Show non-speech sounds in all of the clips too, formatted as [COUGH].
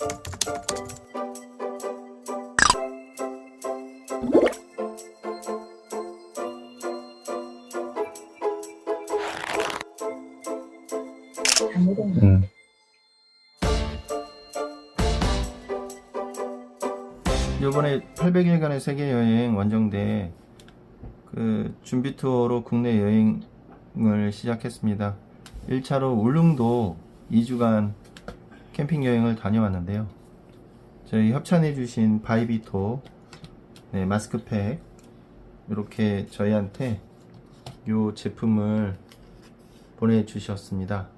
거. 음. 요번에 800일간의 세계 여행 원정대 그 준비 투어로 국내 여행을 시작했습니다. 1차로 울릉도 2주간 캠핑 여행을 다녀왔는데요. 저희 협찬해 주신 바이비토 네, 마스크팩 이렇게 저희한테 요 제품을 보내주셨습니다.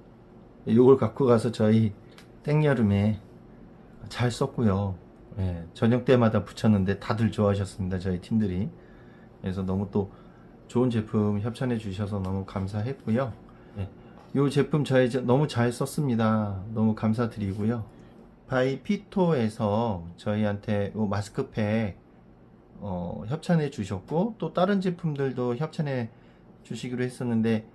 이걸 갖고 가서 저희 땡여름에 잘 썼고요. 예, 저녁 때마다 붙였는데 다들 좋아하셨습니다. 저희 팀들이. 그래서 너무 또 좋은 제품 협찬해 주셔서 너무 감사했고요. 예, 이 제품 저희 저- 너무 잘 썼습니다. 너무 감사드리고요. 바이피토에서 저희한테 이 마스크팩 어, 협찬해 주셨고 또 다른 제품들도 협찬해 주시기로 했었는데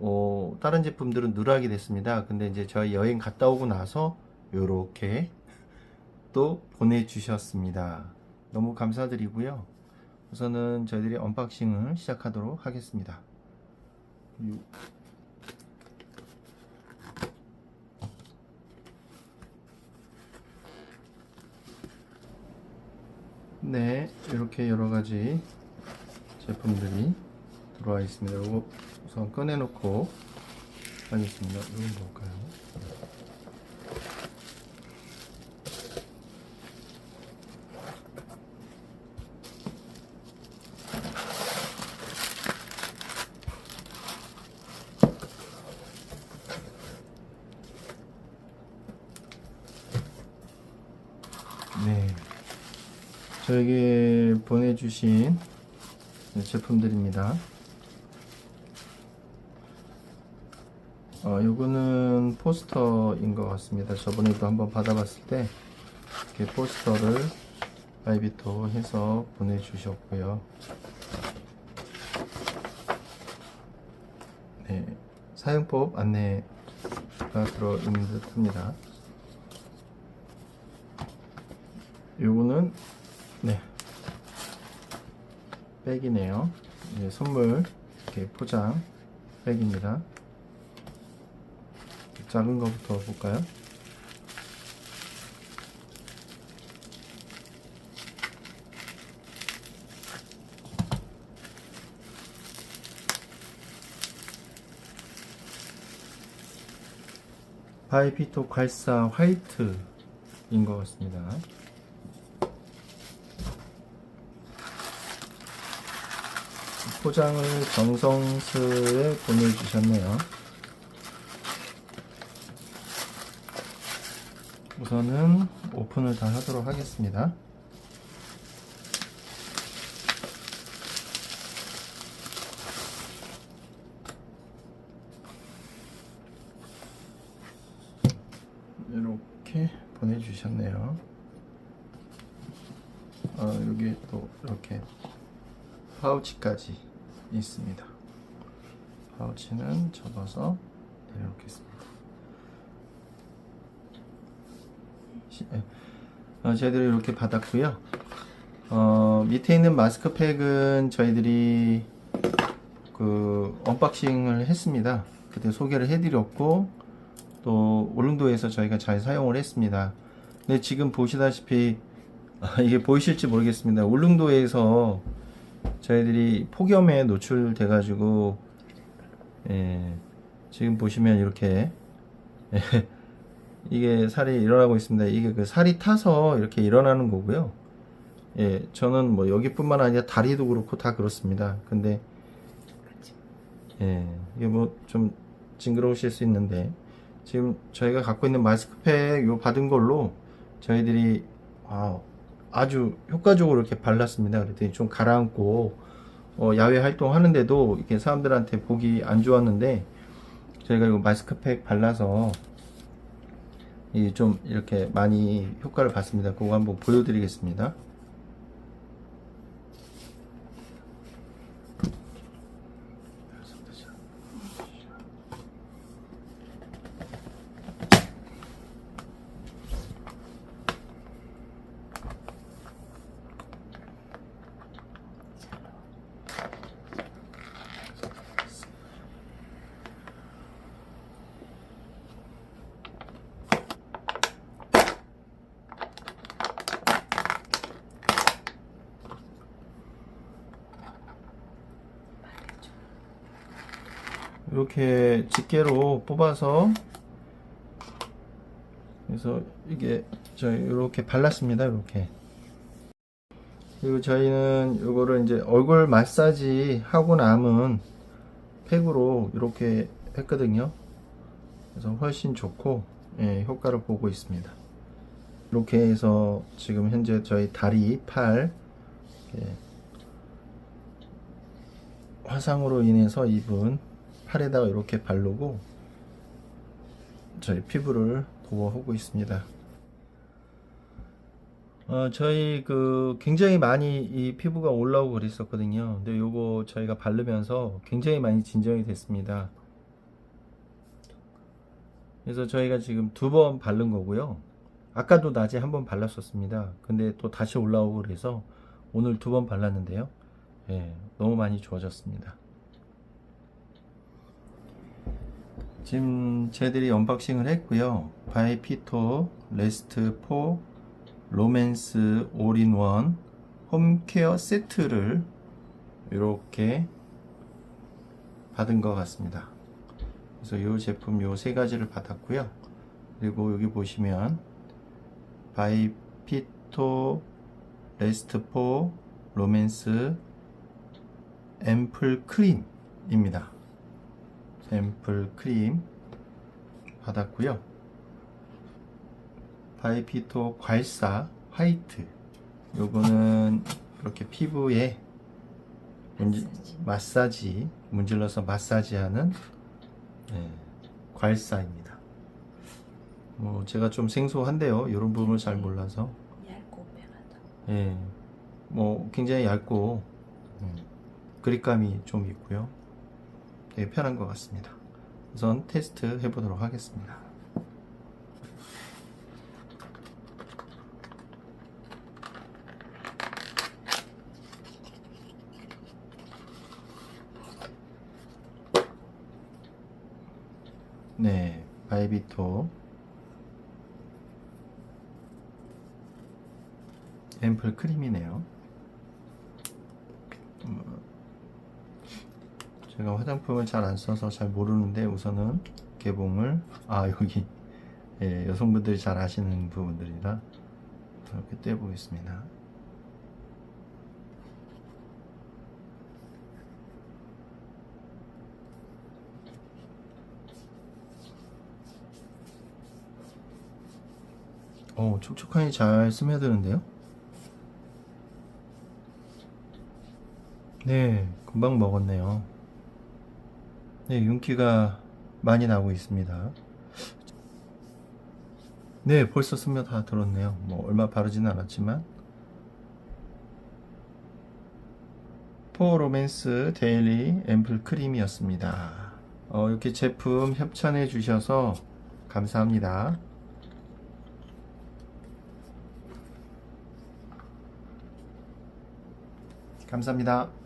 어, 다른 제품들은 누락이 됐습니다. 근데 이제 저희 여행 갔다 오고 나서 요렇게 또 보내주셨습니다. 너무 감사드리고요. 우선은 저희들이 언박싱을 시작하도록 하겠습니다. 네, 이렇게 여러 가지 제품들이 들어와 있습니다. 이거 우선 꺼내놓고 하겠습니다. 이건 뭘까요? 네. 저에게 보내주신 제품들입니다. 어, 요거는 포스터인 것 같습니다. 저번에도 한번 받아봤을 때 이렇게 포스터를 바이비토 해서 보내주셨고요. 네, 사용법 안내가 들어있는 듯 합니다. 요거는 네 백이네요. 네, 선물 이렇게 포장 백입니다. 작은 거부터 볼까요? 바이피토 괄사 화이트인 것 같습니다. 포장을 정성스레 보내주셨네요. 우선은 오픈을 다 하도록 하겠습니다. 이렇게 보내주셨네요. 아, 여기 또 이렇게 파우치까지 있습니다. 파우치는 접어서 내려놓겠습니다. 시- 예. 어, 저희들이 이렇게 받았고요. 어, 밑에 있는 마스크팩은 저희들이 그 언박싱을 했습니다. 그때 소개를 해드렸고 또 울릉도에서 저희가 잘 사용을 했습니다. 근데 지금 보시다시피 아, 이게 보이실지 모르겠습니다. 울릉도에서 저희들이 폭염에 노출돼 가지고 예, 지금 보시면 이렇게 예, [LAUGHS] 이게 살이 일어나고 있습니다. 이게 그 살이 타서 이렇게 일어나는 거고요. 예, 저는 뭐 여기뿐만 아니라 다리도 그렇고 다 그렇습니다. 근데 예, 이게 뭐 좀 징그러우실 수 있는데 지금 저희가 갖고 있는 마스크팩 요 받은 걸로 저희들이 아, 아주 효과적으로 이렇게 발랐습니다. 그랬더니 좀 가라앉고 어, 야외 활동하는데도 이렇게 사람들한테 보기 안 좋았는데 저희가 이거 마스크팩 발라서 이 좀 이렇게 많이 효과를 봤습니다. 그거 한번 보여드리겠습니다. 이렇게 집게로 뽑아서 그래서 이게 저 이렇게 발랐습니다. 이렇게 그리고 저희는 이거를 이제 얼굴 마사지 하고 남은 팩으로 이렇게 했거든요. 그래서 훨씬 좋고 예, 효과를 보고 있습니다. 이렇게 해서 지금 현재 저희 다리, 팔 화상으로 인해서 입은 팔에다가 이렇게 바르고 저희 피부를 보호하고 있습니다. 어, 저희 그 굉장히 많이 이 피부가 올라오고 그랬었거든요. 근데 요거 저희가 바르면서 굉장히 많이 진정이 됐습니다. 그래서 저희가 지금 두 번 바른 거고요. 아까도 낮에 한 번 발랐었습니다. 근데 또 다시 올라오고 그래서 오늘 두 번 발랐는데요. 예, 너무 많이 좋아졌습니다. 지금 쟤들이 언박싱을 했고요. 바이피토 레스트 4 로맨스 올인원 홈케어 세트를 이렇게 받은 것 같습니다. 그래서 이 제품 요 세 가지를 받았고요. 그리고 여기 보시면 바이피토 레스트 4 로맨스 앰플 크림입니다. 앰플 크림 받았고요. 바이피토 괄사 화이트 요거는 이렇게 피부에 문지, 마사지 문질러서 마사지하는 네, 괄사입니다. 뭐 제가 좀 생소한데요. 이런 부분을 잘 몰라서 얇고 편하다. 예, 뭐 굉장히 얇고 음, 그립감이 좀 있고요. 되게 편한 것 같습니다. 우선 테스트 해보도록 하겠습니다. 네, 바이비토 앰플 크림이네요. 음, 제가 화장품을 잘 안 써서 잘 모르는데 우선은 개봉을 아 여기 예, 여성분들이 잘 아시는 부분들이라 이렇게 떼보겠습니다. 어, 촉촉하니 잘 스며드는데요? 네, 금방 먹었네요. 네, 윤기가 많이 나고 있습니다. 네, 벌써 스며 다 들었네요. 뭐, 얼마 바르지는 않았지만. 포로맨스 데일리 앰플 크림이었습니다. 어, 이렇게 제품 협찬해 주셔서 감사합니다. 감사합니다.